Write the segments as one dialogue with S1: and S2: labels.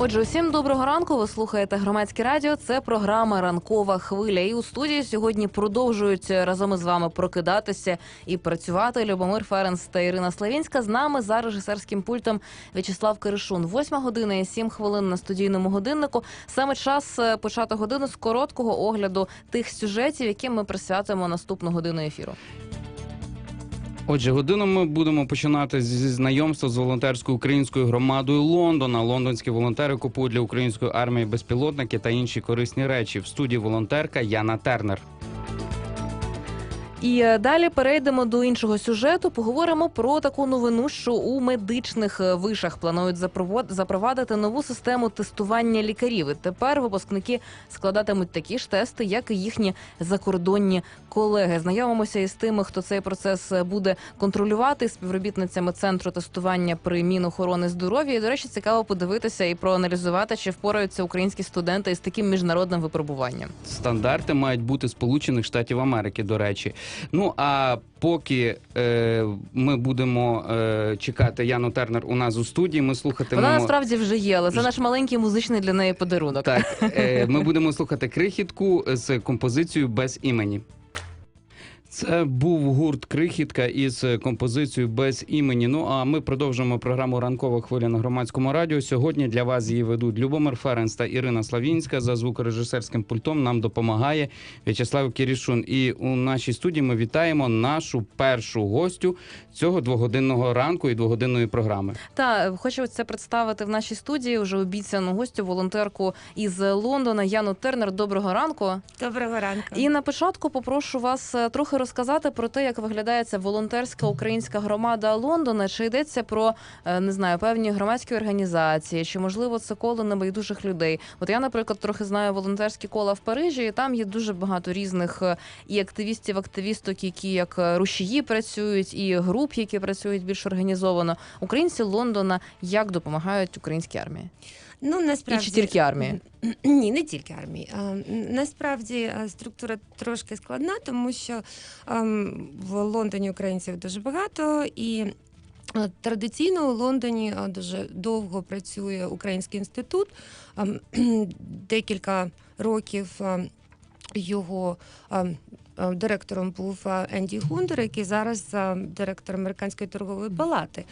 S1: Отже, усім доброго ранку. Ви слухаєте громадське радіо. Це програма Ранкова хвиля. І у студії сьогодні продовжують разом із вами прокидатися і працювати. Любомир Ференс та Ірина Славінська. З нами за режисерським пультом В'ячеслав Киришун. Восьма година і сім хвилин на студійному годиннику. Саме час е, почати годину з короткого огляду тих сюжетів, яким ми присвятимо наступну годину ефіру.
S2: Отже, годину ми будемо починати зі знайомства з волонтерською українською громадою Лондона. Лондонські волонтери купують для української армії безпілотники та інші корисні речі. В студії волонтерка Яна Тернер.
S1: І е, далі перейдемо до іншого сюжету. Поговоримо про таку новину, що у медичних е, вишах планують запровадити нову систему тестування лікарів. І тепер випускники складатимуть такі ж тести, як і їхні закордонні колеги. Знайомимося із тими, хто цей процес е, буде контролювати співробітницями центру тестування при Мінохорони здоров'я. І, до речі, цікаво подивитися і проаналізувати, чи впораються українські студенти із таким міжнародним випробуванням.
S2: Стандарти мають бути Сполучених Штатів Америки, до речі. Ну а поки е, ми будемо е, чекати Яну Тернер у нас у студії, ми слухатимемо.
S1: Вона насправді вже є, але це наш маленький музичний для неї подарунок.
S2: Так, е, ми будемо слухати крихітку з композицією без імені. Це був гурт Крихітка із композицією без імені. Ну а ми продовжуємо програму Ранкова хвиля на громадському радіо. Сьогодні для вас її ведуть Любомир Ференс та Ірина Славінська. За звукорежисерським пультом нам допомагає В'ячеслав Кірішун. І у нашій студії ми вітаємо нашу першу гостю цього двогодинного ранку і двогодинної програми.
S1: Та хочу це представити в нашій студії. Вже обіцяну гостю, волонтерку із Лондона Яну Тернер. Доброго ранку.
S3: Доброго ранку.
S1: І на початку попрошу вас е, розказати про те, як виглядає ця волонтерська українська громада Лондона. Чи йдеться про е, не знаю певні громадські організації, чи можливо це коло небайдужих людей? От я, наприклад, трохи знаю волонтерські кола в Парижі, і там є дуже багато різних е, і активістів, активісток, які як е, рушії працюють, і груп, які працюють більш організовано. Українці Лондона як допомагають українській армії,
S3: Ну
S1: і
S3: насправді
S1: чи тільки армії?
S3: ні, не тільки армії. Насправді структура трошки складна, тому що в Лондоні українців дуже багато і. Традиційно у Лондоні дуже довго працює Український інститут. Декілька років його директором був Енді Гундер, який зараз директор Американської торгової палати.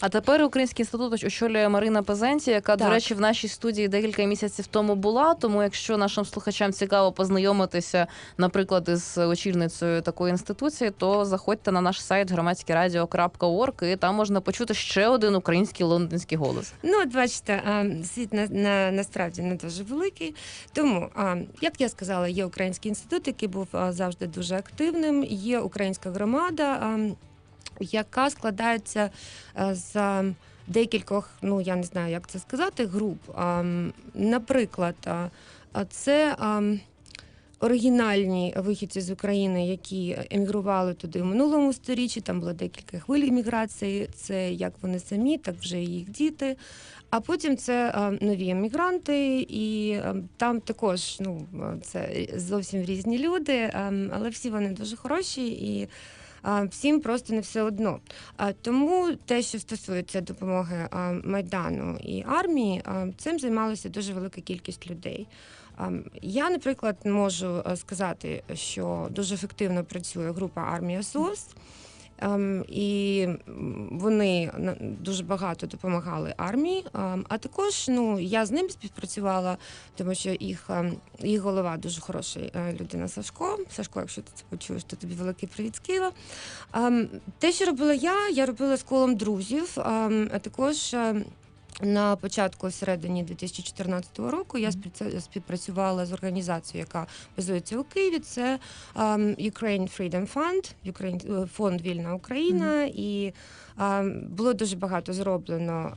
S1: А тепер Український інститут очолює Марина Пезенці, яка, до речі, в нашій студії декілька місяців тому була. Тому, якщо нашим слухачам цікаво познайомитися, наприклад, із очільницею такої інституції, то заходьте на наш сайт громадськерадіо.орг і там можна почути ще один український лондонський голос.
S3: Ну, от бачите, світ на, на, насправді не дуже великий. Тому, як я сказала, є український інститут, який був завжди дуже активним. Є українська громада, яка складається з декількох, ну я не знаю, як це сказати, груп. Наприклад, а, а це. Оригінальні вихідці з України, які емігрували туди в минулому сторіччі, там було декілька хвиль імміграції. Це як вони самі, так вже і їх діти. А потім це е, нові емігранти, і е, там також ну е, це зовсім різні люди, е, але всі вони дуже хороші і. Всім просто не все одно. Тому те, що стосується допомоги майдану і армії, цим займалася дуже велика кількість людей. Я, наприклад, можу е, сказати, що дуже ефективно працює група армія СОС. Ем, і вони дуже багато допомагали армії. Ем, а також ну я з ним співпрацювала, тому що їх, ем, їх голова дуже хороший е, людина Сашко. Сашко, якщо ти це почуєш, то тобі великий привіт з Києва. Те, що робила я, я робила з колом друзів, а також. На початку середині 2014 року я співпрацювала з організацією, яка базується у Києві. Це ем, Ukraine Freedom Fund, Ukraine, е, фонд Вільна Україна, і ем, було дуже багато зроблено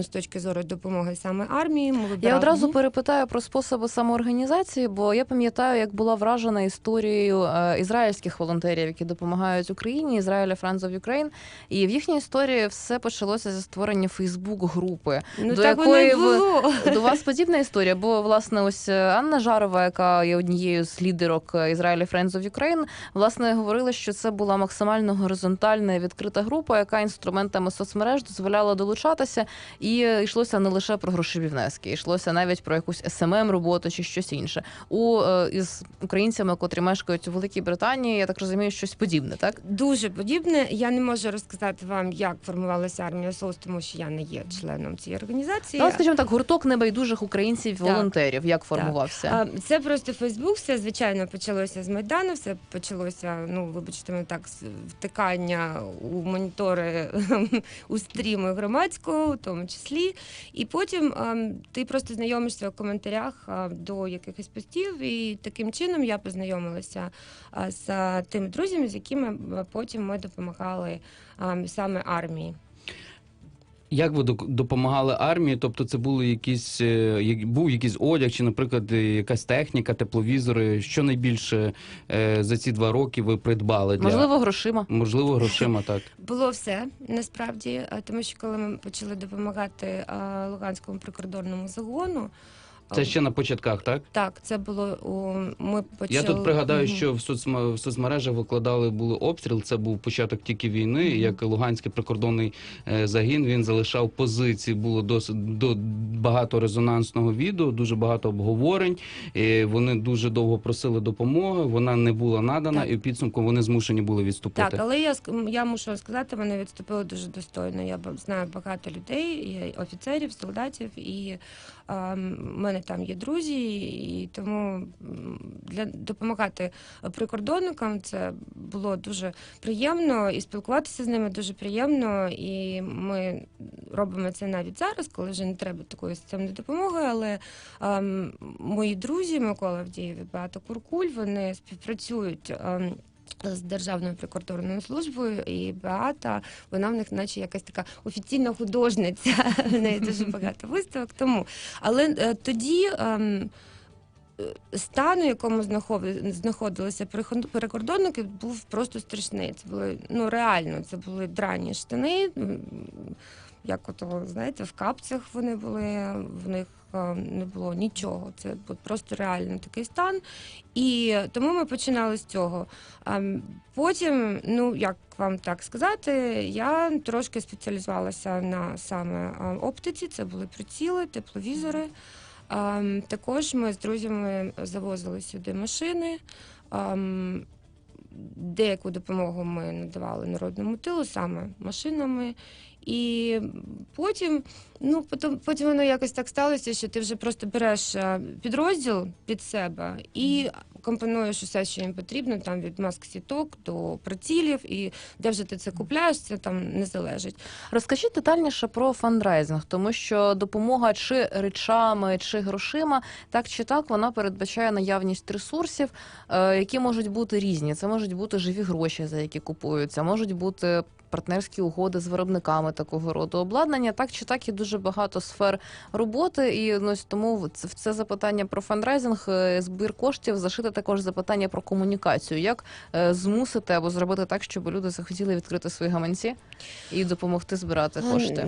S3: з точки зору допомоги саме армії. Ми
S1: Я одразу перепитаю про способи самоорганізації, бо я пам'ятаю, як була вражена історією ізраїльських волонтерів, які допомагають Україні, Ізраїля Friends of Ukraine. І в їхній історії все почалося зі створення Фейсбук-групи.
S3: Ну
S1: до
S3: так
S1: якої
S3: було.
S1: До вас подібна історія, бо власне ось е, Анна Жарова, яка є однією з лідерок е, Ізраїля Friends of Ukraine, власне говорила, що це була максимально горизонтальна і відкрита група, яка яка інструментами соцмереж дозволяла долучатися, і е, йшлося не лише про грошові внески, йшлося навіть про якусь СММ роботу чи щось інше. У е, із українцями, котрі мешкають у Великій Британії, я так розумію, щось подібне, так?
S3: Дуже подібне. Я не можу розказати вам, як формувалася армія СОС, тому що я не є членом цієї організації.
S1: Ну, скажімо так, гурток небайдужих українців волонтерів, Як формувався?
S3: А, Це просто Фейсбук. Все звичайно почалося з майдану. Все почалося. Ну вибачте, так втикання у монітори у стріми громадського, у тому числі. І потім ти просто знайомишся в коментарях до якихось постів, і таким чином я познайомилася з тими друзями, з якими потім ми допомагали саме армії.
S2: Як ви допомагали армії? Тобто, це були якісь е, як- був якийсь одяг, чи, наприклад, е, якась техніка, тепловізори? Що найбільше е, за ці два роки ви придбали для
S1: Можливо, грошима.
S2: можливо грошима? Так
S3: Було все насправді, тому що коли ми почали допомагати Луганському прикордонному загону,
S2: це ще на початках, так?
S3: так, це було у ми почали.
S2: Я тут пригадаю, що в, соцм... в соцмережах викладали були обстріл. Це був початок тільки війни.
S3: Мгм.
S2: Як Луганський прикордонний е, загін він залишав позиції. Було досить до багато резонансного відео, дуже багато обговорень. І вони дуже довго просили допомоги. Вона не була надана,
S3: Так.
S2: і в підсумку вони змушені були відступити.
S3: Так, але я я мушу сказати, вони відступили дуже достойно. Я знаю багато людей, і офіцерів, солдатів, і а, мене там є друзі, і тому для допомагати прикордонникам це було дуже приємно, і спілкуватися з ними дуже приємно. І ми робимо це навіть зараз, коли вже не треба такої системної допомоги. Але ем, мої друзі Микола Авдієв і Beata Куркуль, вони співпрацюють. ем, з Державною прикордонною службою і Беата, вона в них, наче якась така офіційна художниця. В неї дуже багато виставок. Тому але е, тоді. ем, е, Стан, у якому знаходилися перекордонники, був просто страшний. Це були ну реально, це були драні штани. Як ото, знаєте, в капцях вони були, в них не було нічого. Це просто реально такий стан. І тому ми починали з цього. Потім, ну як вам так сказати, я трошки спеціалізувалася на саме оптиці. Це були приціли, тепловізори. Також ми з друзями завозили сюди машини. Деяку допомогу ми надавали народному тилу саме машинами. І потім, ну потім, потім воно якось так сталося, що ти вже просто береш підрозділ під себе і компонуєш усе, що їм потрібно, там від маск сіток до прицілів, і де вже ти це купляєш, це там не залежить.
S1: Розкажіть детальніше про фандрайзинг, тому що допомога чи речами, чи грошима, так чи так, вона передбачає наявність ресурсів, е, які можуть бути різні. Це можуть бути живі гроші, за які купуються, можуть бути партнерські угоди з виробниками такого роду обладнання. Так чи так є дуже багато сфер роботи, і ну, тому в це, це запитання про фандрайзинг, е, збір коштів, зашити також запитання про комунікацію. Як е, змусити або зробити так, щоб люди захотіли відкрити свої гаманці і допомогти збирати кошти?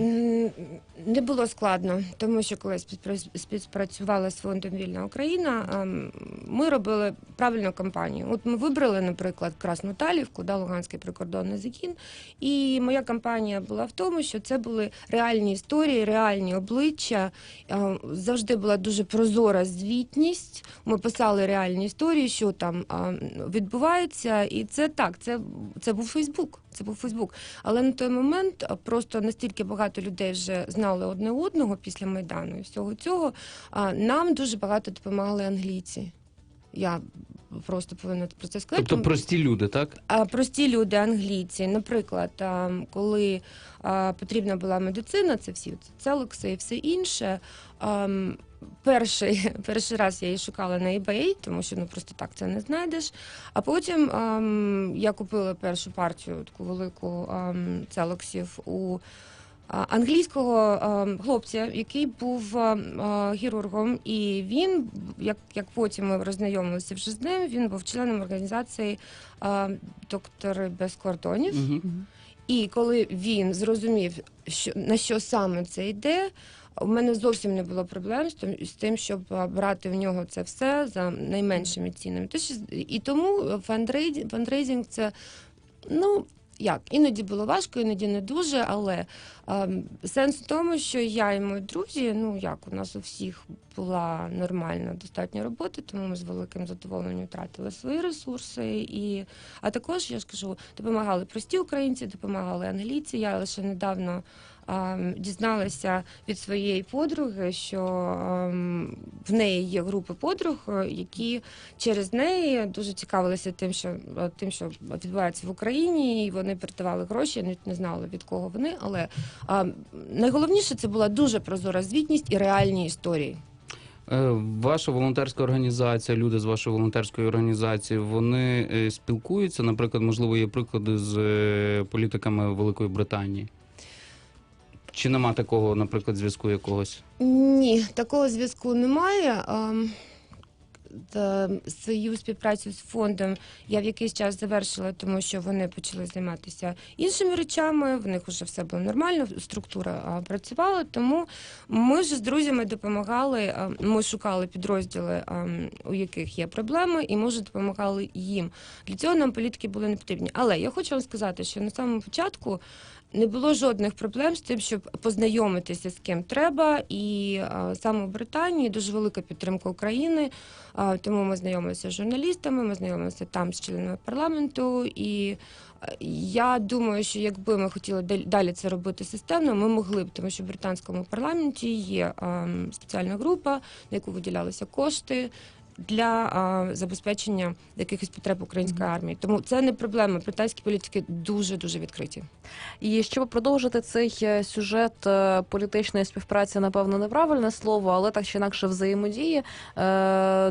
S3: Не було складно, тому що коли співпрацювала з фондом Вільна Україна, ем, ми робили правильну кампанію. От ми вибрали, наприклад, Красну Талівку, да, Луганський прикордонний загін. І моя кампанія була в тому, що це були реальні історії, реальні обличчя. Е, Завжди була дуже прозора звітність. Ми писали реальні історії, що там відбувається, і це так, це, це був Фейсбук. Це був Фейсбук. Але на той момент просто настільки багато людей вже знали одне одного після майдану і всього цього. Нам дуже багато допомагали англійці. Я просто повинна про це сказати.
S2: Тобто прості люди, так?
S3: А, прості люди, англійці, наприклад, а, коли а, потрібна була медицина, це всі целекси і все інше. а, Перший, перший раз я її шукала на eBay, тому що ну просто так це не знайдеш. А потім а, я купила першу партію таку велику а, м, целексів у англійського хлопця, який був хірургом, і він, як, як потім ми роззнайомилися вже з ним, він був членом організації доктори без кордонів.
S2: Угу.
S3: І коли він зрозумів, що на що саме це йде, у мене зовсім не було проблем з тим, з тим, щоб брати в нього це все за найменшими цінами. Тож і тому фандрейдинг, це ну. Як іноді було важко, іноді не дуже, але е, сенс в тому, що я і мої друзі, ну як у нас у всіх була нормальна достатня робота, тому ми з великим задоволенням втратили свої ресурси. І, а також я ж кажу, допомагали прості українці, допомагали англійці. Я лише недавно дізналася від своєї подруги, що ем, в неї є групи подруг, е, які через неї дуже цікавилися тим, що е, тим, що відбувається в Україні, і вони передавали гроші. Навіть не знала від кого вони, але найголовніше це була дуже прозора звітність і реальні історії.
S2: Е, Ваша волонтерська організація, люди з вашої волонтерської організації, вони спілкуються. Наприклад, можливо, є приклади з політиками Великої Британії. Чи нема такого, наприклад, зв'язку якогось?
S3: Ні, такого зв'язку немає. Ем, Свою співпрацю з фондом я в якийсь час завершила, тому що вони почали займатися іншими речами. В них вже все було нормально, структура працювала. Тому ми ж з друзями допомагали. Ми шукали підрозділи, у яких є проблеми, і ми вже допомагали їм. Для цього нам політики були не потрібні. Але я хочу вам сказати, що на самому початку не було жодних проблем з тим, щоб познайомитися з ким треба. І саме в Британії дуже велика підтримка України. Тому ми знайомилися з журналістами, ми знайомилися там з членами парламенту. І я думаю, що якби ми хотіли дал- далі це робити системно, ми могли б, тому що в британському парламенті є спеціальна група, на яку виділялися кошти. Для а, забезпечення якихось потреб української армії, тому це не проблема. Британські політики дуже дуже відкриті.
S1: І щоб продовжити цей е, сюжет е, політичної співпраці, напевно, неправильне слово, але так чи інакше взаємодії е,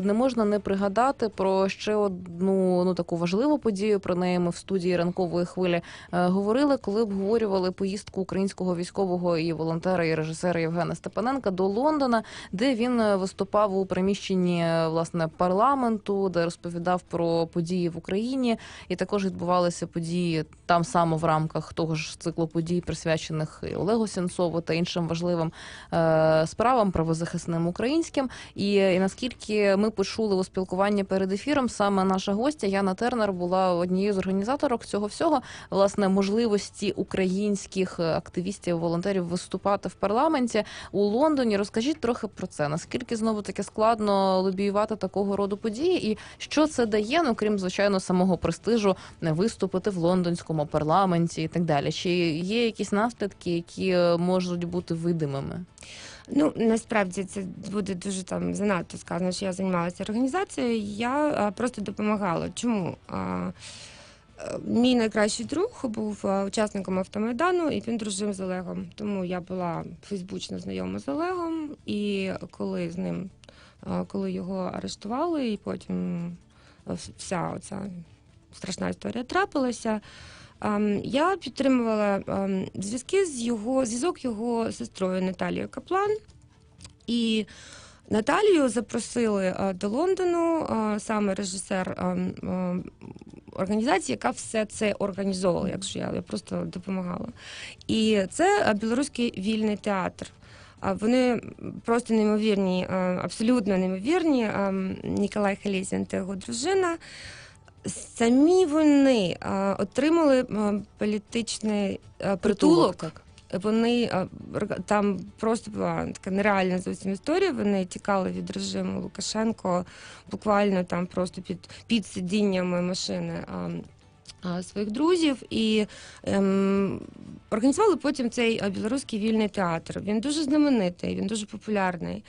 S1: не можна не пригадати про ще одну ну таку важливу подію. Про неї ми в студії ранкової хвилі говорили, коли обговорювали поїздку українського військового і волонтера і режисера Євгена Степаненка до Лондона, де він виступав у приміщенні е, власне парламенту, де розповідав про події в Україні, і також відбувалися події там само в рамках того ж циклу подій, присвячених Олегу Сенцову та іншим важливим е, справам правозахисним українським. І, і наскільки ми почули у спілкуванні перед ефіром, саме наша гостя Яна Тернер була однією з організаторок цього всього, власне, можливості українських активістів, волонтерів виступати в парламенті у Лондоні. Розкажіть трохи про це. Наскільки знову таки складно лобіювати такого роду події, і що це дає, ну крім звичайно самого престижу, не виступити в лондонському парламенті і так далі. Чи є якісь наслідки, які е, можуть бути видимими?
S3: Ну насправді це буде дуже там занадто сказано, що я займалася організацією. Я а, просто допомагала. Чому? А, е, Мій найкращий друг був учасником автомайдану, і він дружив з Олегом. Тому я була фейсбучно знайома з Олегом. І коли з ним, коли його арештували, і потім вся оця страшна історія трапилася. ем, Я підтримувала ем, зв'язки з його зв'язок його сестрою Наталією Каплан. І Наталію запросили е, до Лондону е, саме режисер е, е, організації, яка все це організовувала, якщо я, я просто допомагала. І це е, білоруський вільний театр. Вони просто неймовірні, е, абсолютно неймовірні. Е, Ніколай Хелєзін та його дружина. Самі вони е, отримали політичний притулок. Вони там просто була така нереальна зовсім історія. Вони тікали від режиму Лукашенко буквально там просто під, під сидіннями машини. Своїх друзів і ем, організували потім цей е, білоруський вільний театр. Він дуже знаменитий, він дуже популярний.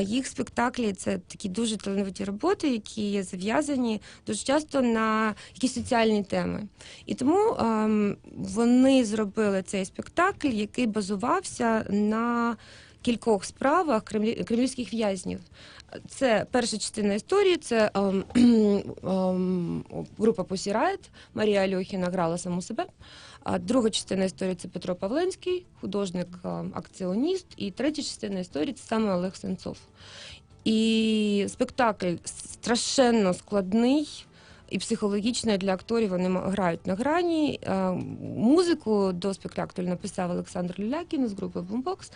S3: Їх спектаклі це такі дуже талановиті роботи, які є зав'язані дуже часто на якісь соціальні теми. І тому ем, вони зробили цей спектакль, який базувався на кількох справах кремлівських в'язнів. Це перша частина історії. Це ем, ем, група Riot. Марія Альохіна грала саму себе. А друга частина історії це Петро Павленський, художник, ем, акціоніст. І третя частина історії це саме Олег Сенцов. І спектакль страшенно складний. І психологічно для акторів вони грають на грані. Е, Музику до спектаклю написав Олександр Люлякін з групи Boombox.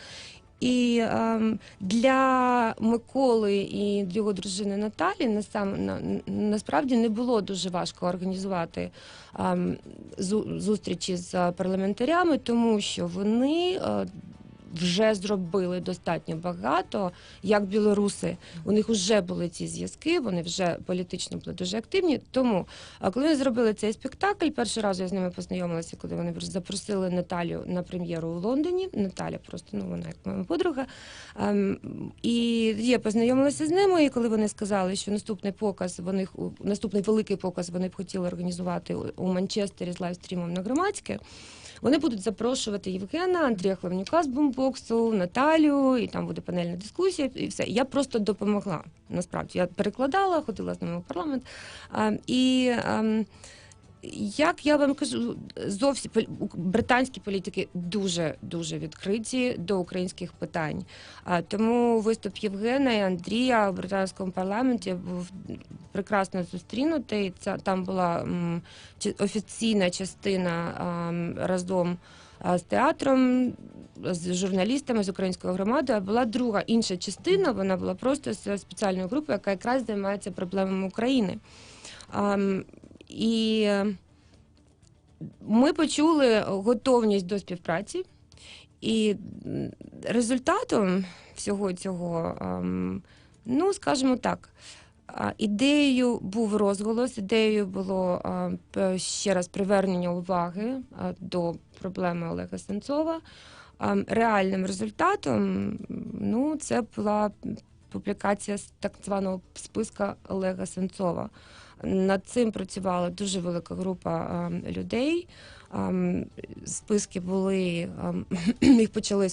S3: І е, для Миколи і для його дружини Наталі на сам на, насправді не було дуже важко організувати е, зустрічі з парламентарями, тому що вони е, вже зробили достатньо багато, як білоруси. У них вже були ці зв'язки, вони вже політично були дуже активні. Тому, коли вони зробили цей спектакль, перший раз я з ними познайомилася, коли вони запросили Наталю на прем'єру у Лондоні. Наталя просто ну вона як моя подруга. Ем, і я познайомилася з ними. І коли вони сказали, що наступний показ вони наступний великий показ вони б хотіли організувати у Манчестері з лайвстрімом на громадське. Вони будуть запрошувати Євгена, Андрія Хлевнюка з бумбоксу, Наталю, і там буде панельна дискусія, і все. Я просто допомогла. Насправді я перекладала, ходила з ними в парламент. А, і ем, як я вам кажу, зовсім британські політики дуже дуже відкриті до українських питань. Тому виступ Євгена і Андрія у британському парламенті був прекрасно зустрінутий. Це там була офіційна частина разом з театром. З журналістами з української громади, а була друга інша частина. Вона була просто з спеціальною групою, яка якраз займається проблемами України. І е, ми почули готовність до співпраці, і результатом всього цього, ну скажімо так, ідеєю був розголос, ідеєю було ще раз привернення уваги до проблеми Олега Сенцова. Реальним результатом ну, це була публікація так званого списка Олега Сенцова. Над цим працювала дуже велика група ем, людей. Ем, Списки були, ем, їх почали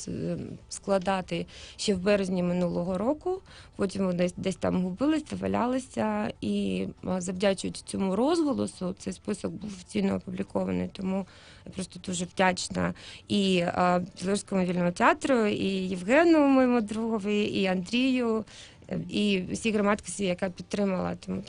S3: складати ще в березні минулого року. Потім вони десь, там губилися, валялися. І е, завдячуючи цьому розголосу, цей список був офіційно опублікований. Тому я просто дуже вдячна і е, Білоруському вільному театру, і Євгену, моєму другові, і Андрію, е, і всій громадськості, яка підтримала. Тому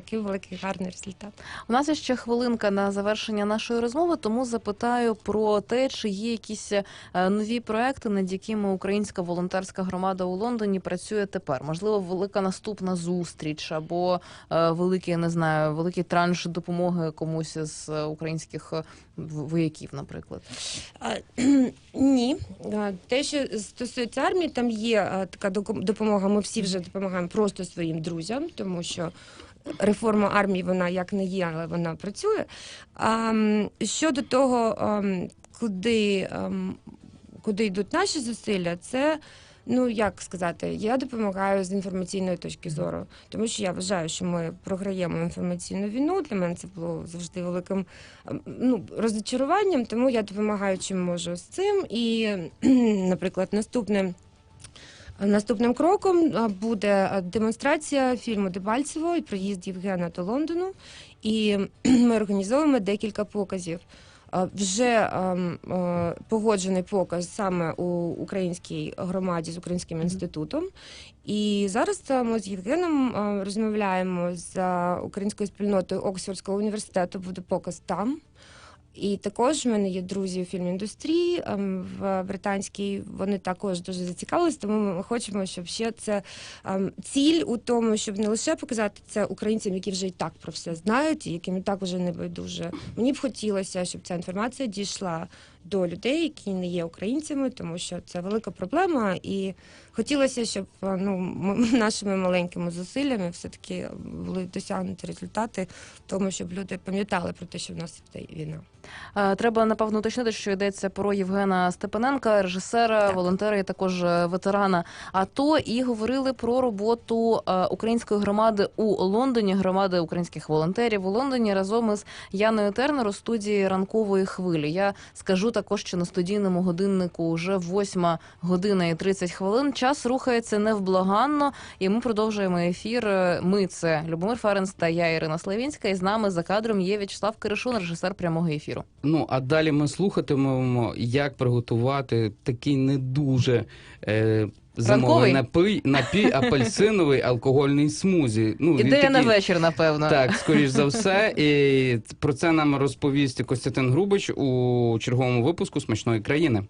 S3: такий великий гарний результат.
S1: У нас є ще хвилинка на завершення нашої розмови, тому запитаю про те, чи є якісь е, нові проекти, над якими українська волонтерська громада у Лондоні працює тепер. Можливо, велика наступна зустріч або е, великий, не знаю, великий транш допомоги комусь з е, українських вояків, наприклад.
S3: Ні, те, що стосується армії, там є така допомога. Ми всі вже допомагаємо просто своїм друзям, тому що реформа армії вона як не є, але вона працює. Щодо того, куди, куди йдуть наші зусилля, це. Ну, як сказати, я допомагаю з інформаційної точки зору, тому що я вважаю, що ми програємо інформаційну війну. Для мене це було завжди великим ем, ну, розчаруванням, тому я допомагаю чим можу з цим. І, наприклад, наступним. Наступним кроком буде демонстрація фільму Дебальцево і приїзд Євгена до Лондону. І ми організовуємо декілька показів. Вже погоджений показ саме у українській громаді з українським інститутом. І зараз ми з Євгеном розмовляємо з українською спільнотою Оксфордського університету. Буде показ там. І також в мене є друзі у фільм-індустрії в британській. Вони також дуже зацікавились, тому ми хочемо, щоб ще це ем, ціль у тому, щоб не лише показати це українцям, які вже і так про все знають, і яким і так вже не байдуже. Мені б хотілося, щоб ця інформація дійшла до людей, які не є українцями, тому що це велика проблема. І хотілося, щоб е, ну нашими маленькими зусиллями все таки були досягнуті результати в тому, щоб люди пам'ятали про те, що в нас іде війна.
S1: Е, Треба напевно уточнити, що йдеться про Євгена Степаненка, режисера,
S3: Так.
S1: волонтера і також е, ветерана АТО. І говорили про роботу української громади у Лондоні, громади українських волонтерів у Лондоні разом із Яною Тернер у студії ранкової хвилі. Я скажу також, що на студійному годиннику вже восьма година і 30 хвилин. Час рухається невблаганно, і ми продовжуємо ефір. Ми це Любомир Ференс та я Ірина Славінська. І з нами за кадром є В'ячеслав Киришун, режисер прямого ефіру.
S2: Ну а далі ми слухатимемо, як приготувати такий не дуже е,
S1: Ранковий?
S2: напій, напій апельсиновий алкогольний смузі. Ну ідея
S1: Ідея на вечір, напевно.
S2: Так, скоріш за все, і про це нам розповість Костянтин Грубич у черговому випуску смачної країни.